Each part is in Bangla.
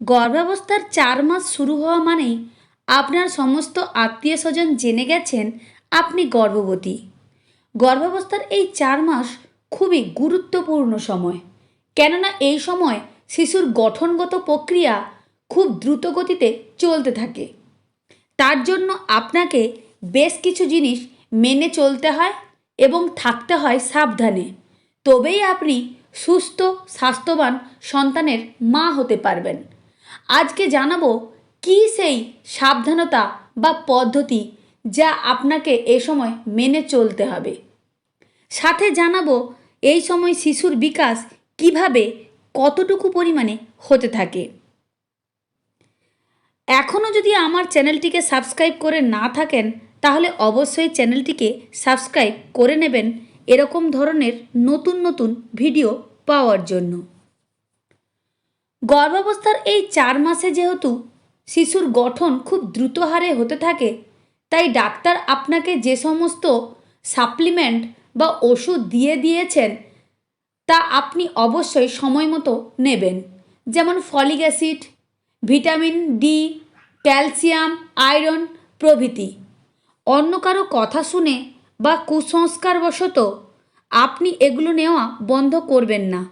গর্ভাবস্থার চার মাস শুরু হওয়া মানেই আপনার সমস্ত আত্মীয় স্বজন জেনে গেছেন আপনি গর্ভবতী। গর্ভাবস্থার এই চার মাস খুবই গুরুত্বপূর্ণ সময়। কেননা এই সময় শিশুর গঠনগত প্রক্রিয়া খুব দ্রুত গতিতে চলতে থাকে। তার জন্য আপনাকে বেশ কিছু জিনিস মেনে চলতে হয় এবং থাকতে হয় সাবধানে। তবেই আপনি সুস্থ, স্বাস্থ্যবান সন্তানের মা হতে পারবেন। আজকে জানাব কী সেই সাবধানতা বা পদ্ধতি যা আপনাকে এ সময় মেনে চলতে হবে। সাথে জানাব এই সময় শিশুর বিকাশ কীভাবে কতটুকু পরিমাণে হতে থাকে। এখনও যদি আমার চ্যানেলটিকে সাবস্ক্রাইব করে না থাকেন, তাহলে অবশ্যই চ্যানেলটিকে সাবস্ক্রাইব করে নেবেন এরকম ধরনের নতুন নতুন ভিডিও পাওয়ার জন্য। গর্ভাবস্থার এই চার মাসে যেহেতু শিশুর গঠন খুব দ্রুত হারে হতে থাকে, তাই ডাক্তার আপনাকে যে সমস্ত সাপ্লিমেন্ট বা ওষুধ দিয়ে দিয়েছেন, তা আপনি অবশ্যই সময় মতো নেবেন। যেমন folic acid, vitamin D, calcium, iron প্রভৃতি। অন্য কারও কথা শুনে বা কুসংস্কারবশত আপনি এগুলো নেওয়া বন্ধ করবেন না।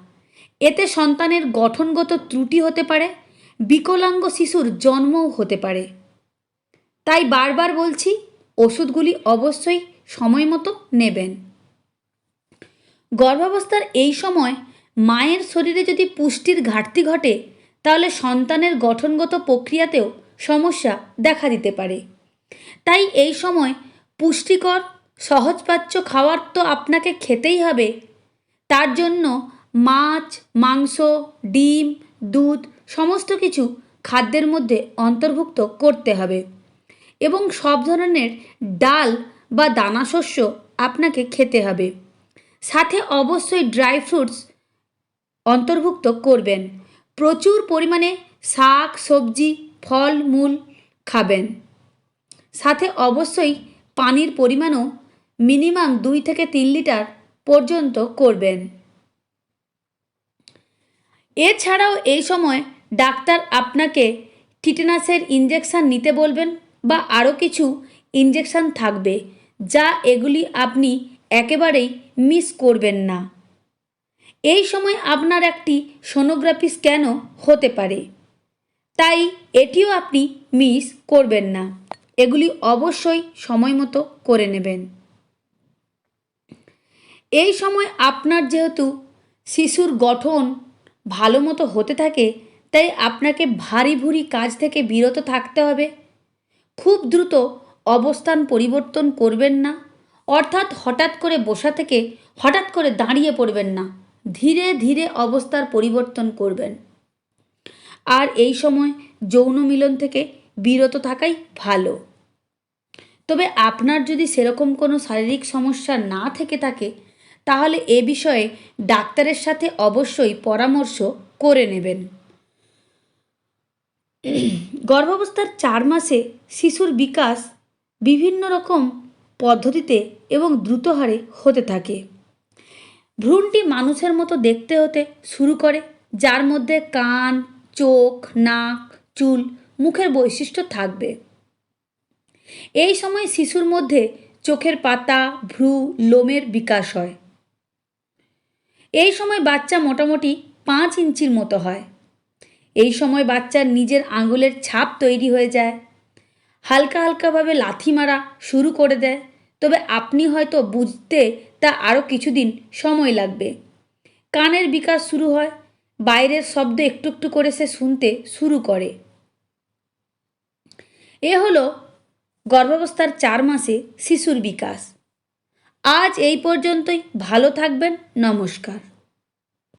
এতে সন্তানের গঠনগত ত্রুটি হতে পারে, বিকলাঙ্গ শিশুর জন্মও হতে পারে। তাই বারবার বলছি, ওষুধগুলি অবশ্যই সময় মতো নেবেন। গর্ভাবস্থার এই সময় মায়ের শরীরে যদি পুষ্টির ঘাটতি ঘটে, তাহলে সন্তানের গঠনগত প্রক্রিয়াতেও সমস্যা দেখা দিতে পারে। তাই এই সময় পুষ্টিকর সহজপাচ্য খাবার তো আপনাকে খেতেই হবে। তার জন্য মাছ, মাংস, ডিম, দুধ, সমস্ত কিছু খাদ্যের মধ্যে অন্তর্ভুক্ত করতে হবে। এবং সব ধরনের ডাল বা দানাশস্য আপনাকে খেতে হবে। সাথে অবশ্যই ড্রাই ফ্রুটস অন্তর্ভুক্ত করবেন। প্রচুর পরিমাণে শাক, সবজি, ফল, মূল খাবেন। সাথে অবশ্যই পানির পরিমাণও মিনিমাম দুই থেকে তিন লিটার পর্যন্ত করবেন। এছাড়াও এই সময় ডাক্তার আপনাকে টিটেনাসের ইঞ্জেকশান নিতে বলবেন বা আরও কিছু ইঞ্জেকশান থাকবে, যা এগুলি আপনি একেবারেই মিস করবেন না। এই সময় আপনার একটি সোনোগ্রাফি স্ক্যানও হতে পারে। তাই এটিও আপনি মিস করবেন না। এগুলি অবশ্যই সময় মতো করে নেবেন। এই সময় আপনার যেহেতু শিশুর গঠন ভালো মতো হতে থাকে, তাই আপনাকে ভারী ভুরি কাজ থেকে বিরত থাকতে হবে। খুব দ্রুত অবস্থান পরিবর্তন করবেন না, অর্থাৎ হঠাৎ করে বসা থেকে হঠাৎ করে দাঁড়িয়ে পড়বেন না, ধীরে ধীরে অবস্থার পরিবর্তন করবেন। আর এই সময় যৌন মিলন থেকে বিরত থাকাই ভালো। তবে আপনার যদি সেরকম কোনো শারীরিক সমস্যা না থেকে থাকে তাহলে এ বিষয়ে ডাক্তারের সাথে অবশ্যই পরামর্শ করে নেবেন। গর্ভাবস্থার চার মাসে শিশুর বিকাশ বিভিন্ন রকম পদ্ধতিতে এবং দ্রুত হারে হতে থাকে। ভ্রূণটি মানুষের মতো দেখতে হতে শুরু করে, যার মধ্যে কান, চোখ, নাক, চুল, মুখের বৈশিষ্ট্য থাকবে। এই সময় শিশুর মধ্যে চোখের পাতা, ভ্রু, লোমের বিকাশ হয়। এই সময় বাচ্চা মোটামুটি পাঁচ ইঞ্চির মতো হয়। এই সময় বাচ্চার নিজের আঙুলের ছাপ তৈরি হয়ে যায়। হালকা হালকাভাবে লাথি মারা শুরু করে দেয়। তবে আপনি হয়তো বুঝতে তা আরও কিছুদিন সময় লাগবে। কানের বিকাশ শুরু হয়, বাইরের শব্দ একটু একটু করে সে শুনতে শুরু করে। এ হলো গর্ভাবস্থার চার মাসে শিশুর বিকাশ। আজ এই পর্যন্তই। ভালো থাকবেন। নমস্কার।